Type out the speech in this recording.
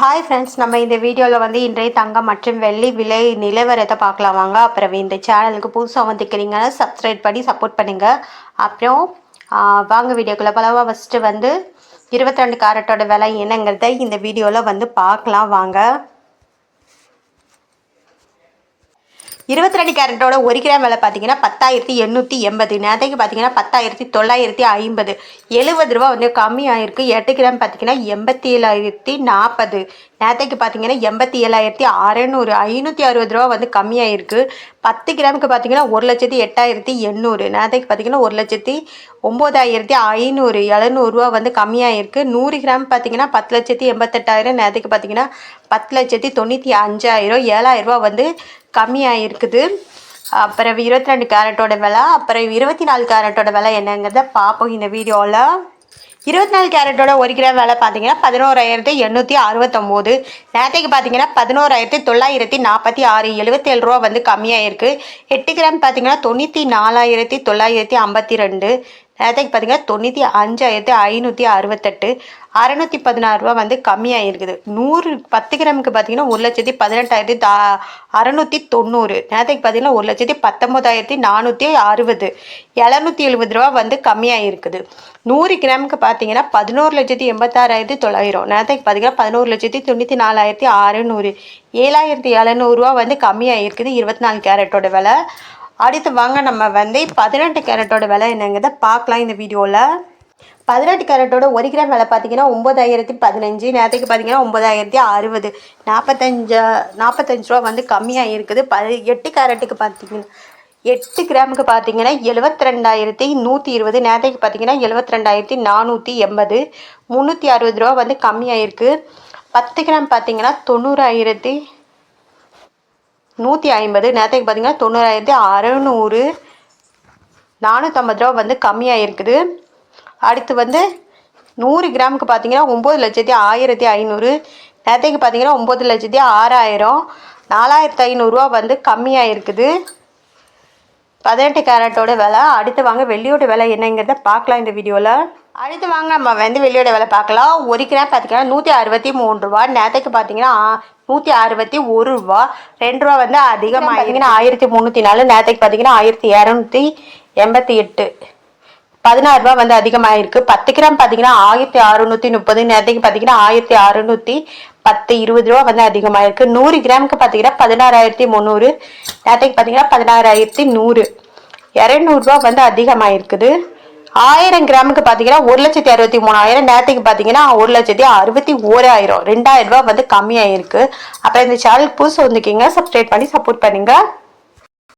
Hi friends நம்ம இந்த வீடியோவில் வந்து இன்றைய தங்கம் மற்றும் வெள்ளி விலை நிலவரத்தை பார்க்கலாம். வாங்க அப்புறம் இந்த சேனலுக்கு புதுசாக வந்துக்கிறீங்கன்னா சப்ஸ்கிரைப் பண்ணி சப்போர்ட் பண்ணுங்கள் அப்புறம் வாங்க வீடியோக்குள்ளே பலவா ஃபஸ்ட்டு வந்து இருபத்தி ரெண்டு கேரட்டோட விலை என்னங்கிறத இந்த வீடியோவில் வந்து பார்க்கலாம். வாங்க. இருபத்தி ரெண்டு கேரட்டோட ஒரு கிராம் விலை பார்த்தீங்கன்னா பத்தாயிரத்தி எண்ணூற்றி எண்பது நேரத்தைக்கு பார்த்தீங்கன்னா பத்தாயிரத்தி தொள்ளாயிரத்தி ஐம்பது. எழுபது ரூபா வந்து கம்மியாயிருக்கு. எட்டு கிராம் பார்த்தீங்கன்னா எண்பத்தி ஏழாயிரத்தி நாற்பது நேத்தைக்கு பார்த்தீங்கன்னா எண்பத்தி ஏழாயிரத்தி அறநூறு. ஐநூற்றி அறுபது ரூபா வந்து கம்மியாயிருக்கு. பத்து கிராமுக்கு பார்த்தீங்கன்னா ஒரு லட்சத்தி எட்டாயிரத்தி எண்ணூறு. நேத்தைக்கு பார்த்தீங்கன்னா ஒரு லட்சத்தி ஒம்பதாயிரத்தி ஐநூறு. எழுநூறுவா வந்து கம்மியாயிருக்கு. நூறு கிராம் பார்த்தீங்கன்னா பத்து லட்சத்தி எண்பத்தெட்டாயிரம். நேரத்துக்கு பார்த்தீங்கன்னா பத்து லட்சத்தி தொண்ணூற்றி அஞ்சாயிரம். ஏழாயிரம் ரூபா வந்து கம்மியாக இருக்குது அப்புறம் இருபத்தி ரெண்டு கேரட்டோட விலை அப்புறம் இருபத்தி நாலு கேரட்டோட விலை என்னங்கிறத பார்ப்போம் இந்த வீடியோவில் இருபத்தி நாலு கேரட்டோட ஒரு கிராம் விலை பார்த்தீங்கன்னா பதினோராயிரத்தி எண்ணூற்றி அறுபத்தொம்போது. நேரத்துக்கு பார்த்தீங்கன்னா பதினோராயிரத்தி தொள்ளாயிரத்தி நாற்பத்தி ஆறு. எழுபத்தேழு ரூபா வந்து கம்மியாக இருக்குது எட்டு கிராம் பார்த்தீங்கன்னா தொண்ணூற்றி நாலாயிரத்தி தொள்ளாயிரத்தி ஐம்பத்தி ரெண்டு. நேரத்துக்கு பார்த்தீங்கன்னா தொண்ணூற்றி அஞ்சாயிரத்தி ஐநூற்றி அறுபத்தெட்டு. அறநூற்றி பதினாறு ரூபா வந்து கம்மியாக இருக்குது நூறு பத்து கிராமுக்கு பார்த்தீங்கன்னா ஒரு லட்சத்தி பதினெட்டாயிரத்தி தா அறநூற்றி தொண்ணூறு. நேரத்துக்கு பார்த்தீங்கன்னா ஒரு லட்சத்தி பத்தொம்போதாயிரத்தி நானூற்றி அறுபது. எழுநூற்றி எழுபது ரூபா வந்து கம்மியாக இருக்குது நூறு கிராமுக்கு பார்த்தீங்கன்னா பதினோரு லட்சத்தி எண்பத்தாறாயிரத்தி தொள்ளாயிரம். நேரத்துக்கு பார்த்தீங்கன்னா பதினோரு லட்சத்தி தொண்ணூற்றி நாலாயிரத்தி அறநூறு. ஏழாயிரத்தி எழுநூறுவா வந்து கம்மியாக இருக்குது இருபத்தி நாலு கேரட்டோட விலை. அடுத்து வாங்க நம்ம வந்து பதினெட்டு கேரட்டோட விலை என்னங்கிறத பார்க்கலாம் இந்த வீடியோவில் பதினெட்டு கேரட்டோட ஒரு கிராம் விலை பார்த்தீங்கன்னா ஒம்பதாயிரத்தி பதினஞ்சு நேரத்துக்கு பார்த்தீங்கன்னா ஒம்பதாயிரத்தி அறுபது. நாற்பத்தஞ்சு நாற்பத்தஞ்சு ரூபா வந்து கம்மியாக இருக்குது. பதி எட்டு கேரட்டுக்கு பார்த்தீங்கன்னா எட்டு கிராமுக்கு பார்த்தீங்கன்னா எழுபத்தி ரெண்டாயிரத்தி நூற்றி இருபது நேரத்துக்கு பார்த்தீங்கன்னா எழுபத்தி ரெண்டாயிரத்தி நானூற்றி எண்பது. முந்நூற்றி அறுபது ரூபா வந்து கம்மியாக இருக்குது பத்து கிராம் பார்த்தீங்கன்னா தொண்ணூறாயிரத்தி நூற்றி ஐம்பது நேரத்துக்கு பார்த்தீங்கன்னா தொண்ணூறாயிரத்தி அறநூறு. நானூற்றம்பது ரூபா வந்து கம்மியாக இருக்குது அடுத்து வந்து நூறு கிராமுக்கு பார்த்தீங்கன்னா ஒம்பது லட்சத்தி ஆயிரத்தி ஐநூறு. நேரத்துக்கு பார்த்தீங்கன்னா ஒம்பது லட்சத்தி ஆறாயிரம். நாலாயிரத்தி ஐநூறுரூவா வந்து கம்மியாக இருக்குது பதினெட்டு கேரட்டோட விலை அடுத்து வாங்க வெள்ளியோட விலை என்னங்கிறத பார்க்கலாம் இந்த வீடியோவில் அடுத்து வாங்க நம்ம வந்து வெள்ளியோட விலை பார்க்கலாம். ஒரு கிராம் பார்த்தீங்கன்னா நூற்றி அறுபத்தி மூணு ரூபா. நேரத்துக்கு பார்த்தீங்கன்னா நூற்றி அறுபத்தி ஒரு ரூபா. ரெண்டு ரூபா வந்து அதிகமாக பார்த்தீங்கன்னா ஆயிரத்தி முந்நூற்றி நாலு. நேரத்துக்கு பார்த்தீங்கன்னா ஆயிரத்தி இரநூத்தி எண்பத்தி எட்டு. பதினாறு ரூபா வந்து அதிகமாயிருக்கு. பத்து கிராம் பார்த்தீங்கன்னா ஆயிரத்தி அறுநூத்தி முப்பது. நேரத்துக்கு பார்த்தீங்கன்னா ஆயிரத்தி அறுநூத்தி பத்து இருபது ரூபா வந்து அதிகமாயிருக்கு. நூறு கிராமுக்கு பார்த்தீங்கன்னா பதினாறாயிரத்தி முந்நூறு நேரத்துக்கு பார்த்தீங்கன்னா பதினாறாயிரத்தி நூறு. இரநூறுபா வந்து அதிகமாயிருக்குது. ஆயிரம் கிராமுக்கு பார்த்தீங்கன்னா ஒரு லட்சத்தி அறுபத்தி மூணாயிரம். நேரத்துக்கு பார்த்தீங்கன்னா ஒரு லட்சத்தி அறுபத்தி ஓராயிரம். ரெண்டாயிரம் ரூபா வந்து கம்மியாயிருக்கு. அப்புறம் இந்த சேனல் புதுசு வந்துக்கிங்க சப்ஸ்கிரைப் பண்ணி சப்போர்ட் பண்ணுங்கள்